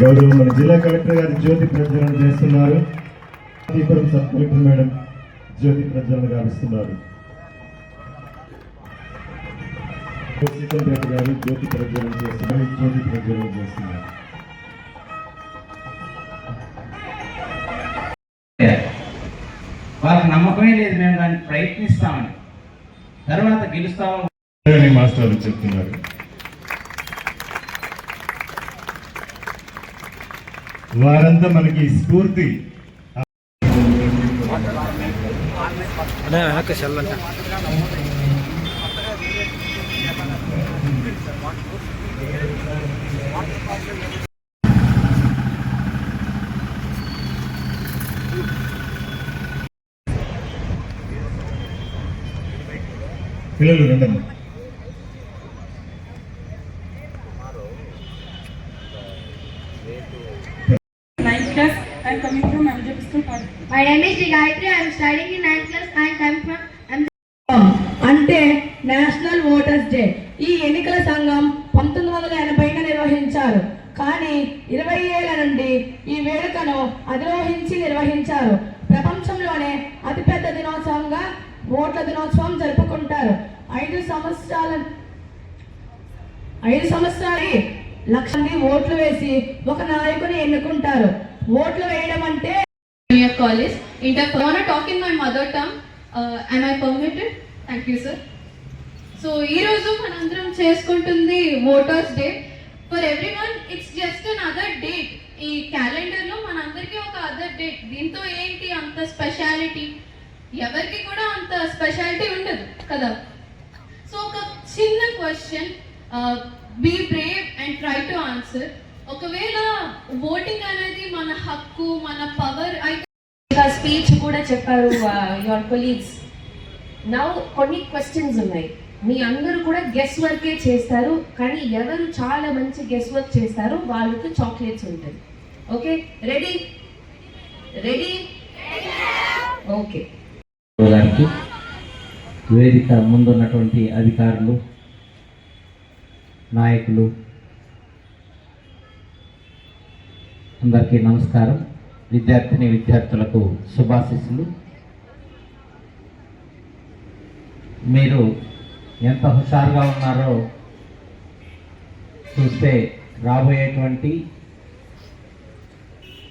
గౌరవ మన జిల్లా కలెక్టర్ గారు జ్యోతి ప్రజ్వలన చేస్తున్నారు. సబ్ కలెక్టర్ మేడం జ్యోతి ప్రజ్వలన గావిస్తున్నారు గారు జ్యోతి ప్రజ్వలన చేస్తున్నారు. జ్యోతి ప్రజ్వలన చేస్తున్నారు. వాళ్ళకి నమ్మకమే లేదు మేము దాన్ని ప్రయత్నిస్తామని. తర్వాత గెలుస్తాము మాస్టర్ చెప్తున్నారు. వారంతా మనకి స్ఫూర్తి. పిల్లలు రెండమ్మా. Ninth class. I am coming from Amjad School. Padu. My name is Sri Gayatri. I am studying in 9th class. I am from I'm అంటే నేషనల్ ఓటర్స్ డే ఈ ఎన్నికల సంఘం పంతొమ్మిది వందల ఎనభైన నిర్వహించారు కానీ ఇరవై ఏళ్ళ నుండి ఈ వేడుకను అధిరోహించి నిర్వహించారు ప్రపంచంలోనే అతిపెద్ద దినోత్సవంగా ఓట్ల దినోత్సవం జరుపుకుంటారు ఐదు సంవత్సరాల ఐదు సంవత్సరాలు లక్ష ఓట్లు వేసి ఒక నాయకుని ఎన్నుకుంటారు ఓట్లు వేయడం అంటే Junior College. Inter I want to talk in my mother tongue. Uh, am I permitted? Thank you, sir. So ఈ రోజు మనందరం చేసుకుంటుంది voters day for everyone it's just another date ఈ క్యాలెండర్లో మనందరికీ ఒక అదర్ డేట్ దీంతో ఏంటి అంత స్పెషాలిటీ ఎవరికి కూడా అంత స్పెషాలిటీ ఉండదు కదా సో ఒక చిన్న question be brave and try to answer ఒకవేళ ఓటింగ్ అనేది మన హక్కు మన పవర్ అయితే స్పీచ్ కూడా చెప్పారు యువర్ కొలీగ్స్ నౌ కొన్ని క్వశ్చన్స్ ఉన్నాయి. మీ అందరూ కూడా గెస్ వర్కే చేస్తారు కానీ ఎవరు చాలా మంచి గెస్ వర్క్ చేస్తారో వాళ్ళకి చాక్లెట్స్ ఉంటుంది. ఓకే రెడీ రెడీ ఓకే వేదిక ముందున్నటువంటి అధికారులు నాయకులు. అందరికీ నమస్కారం. విద్యార్థిని విద్యార్థులకు శుభాశిస్సులు. మీరు ఎంత హుషారుగా ఉన్నారో చూస్తే రాబోయేటువంటి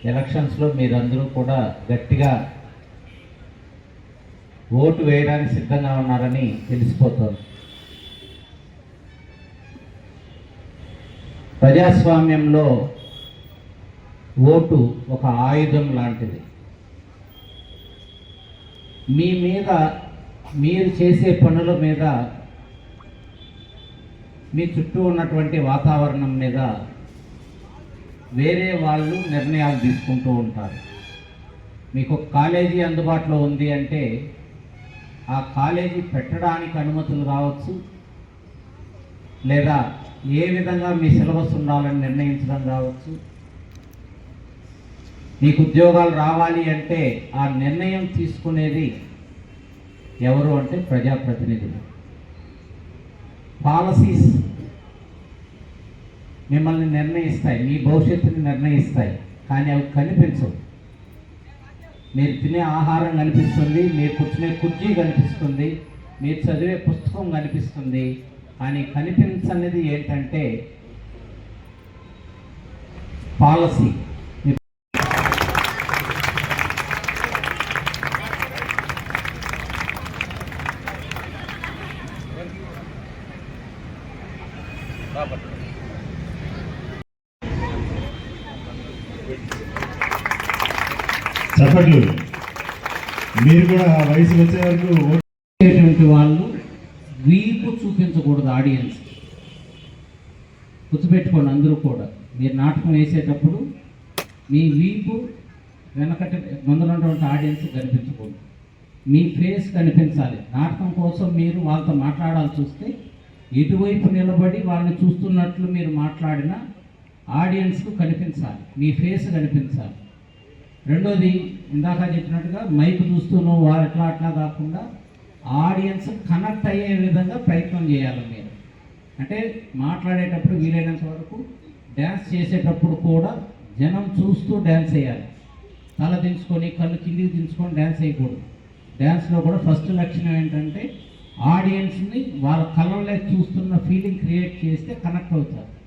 ఎలక్షన్స్లో మీరందరూ కూడా గట్టిగా ఓటు వేయడానికి సిద్ధంగా ఉన్నారని తెలిసిపోతుంది. ప్రజాస్వామ్యంలో ఓటు ఒక ఆయుధం లాంటిది. మీ మీద మీరు చేసే పనుల మీద మీ చుట్టూ ఉన్నటువంటి వాతావరణం మీద వేరే వాళ్ళు నిర్ణయాలు తీసుకుంటూ ఉంటారు. మీకు ఒక కాలేజీ అందుబాటులో ఉంది అంటే ఆ కాలేజీ పెట్టడానికి అనుమతులు రావచ్చు లేదా ఏ విధంగా మీ సిలబస్ ఉండాలని నిర్ణయించడం కావచ్చు? మీకు ఉద్యోగాలు రావాలి అంటే ఆ నిర్ణయం తీసుకునేది ఎవరు అంటే ప్రజాప్రతినిధులు. పాలసీస్ మిమ్మల్ని నిర్ణయిస్తాయి మీ భవిష్యత్తుని నిర్ణయిస్తాయి కానీ అవి కనిపించవు. మీరు తినే ఆహారం కనిపిస్తుంది మీరు కూర్చునే కుర్చీ కనిపిస్తుంది మీరు చదివే పుస్తకం కనిపిస్తుంది కానీ కనిపించనిది ఏంటంటే పాలసీ. చప్పట్లు మీరు కూడా వయసు వచ్చే వరకు వాళ్ళు వీపు చూపించకూడదు ఆడియన్స్ గుర్తుపెట్టుకోండి అందరూ కూడా. మీరు నాటకం వేసేటప్పుడు మీ వీపు వెనకటి ముందున్నటువంటి ఆడియన్స్ కనిపించకూడదు. మీ ఫేస్ కనిపించాలి. నాటకం కోసం మీరు వాళ్ళతో మాట్లాడాల్సి వస్తే ఇటువైపు నిలబడి వాళ్ళని చూస్తున్నట్లు మీరు మాట్లాడిన ఆడియన్స్కు కనిపించాలి. మీ ఫేస్ కనిపించాలి. రెండోది ఇందాక చెప్పినట్టుగా మైక్ చూస్తూనో వారు ఎట్లా అట్లా కాకుండా ఆడియన్స్ కనెక్ట్ అయ్యే విధంగా ప్రయత్నం చేయాలి మీరు. అంటే మాట్లాడేటప్పుడు వీలైనంత వరకు డ్యాన్స్ చేసేటప్పుడు కూడా జనం చూస్తూ డ్యాన్స్ చేయాలి. తల దించుకొని కళ్ళు కిందికి దించుకొని డ్యాన్స్ చేయకూడదు. డ్యాన్స్లో కూడా ఫస్ట్ లక్షణం ఏంటంటే ఆడియన్స్ని వాళ్ళ కళ్ళలో చూస్తున్న ఫీలింగ్ క్రియేట్ చేస్తే కనెక్ట్ అవుతారు.